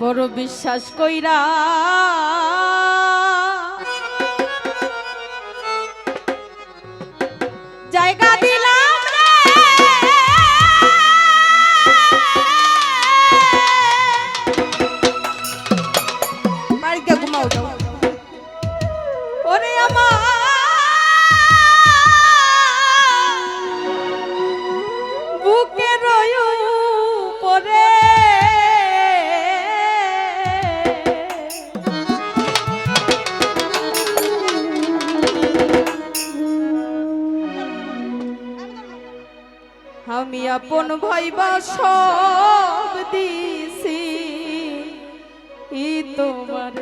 বড় বিশ্বাস কইরা। জায়গা দিলাম। বাড়িতে ঘুমাও ওরে আমার। আপন ভাইবা সব দিছি। ই তোমার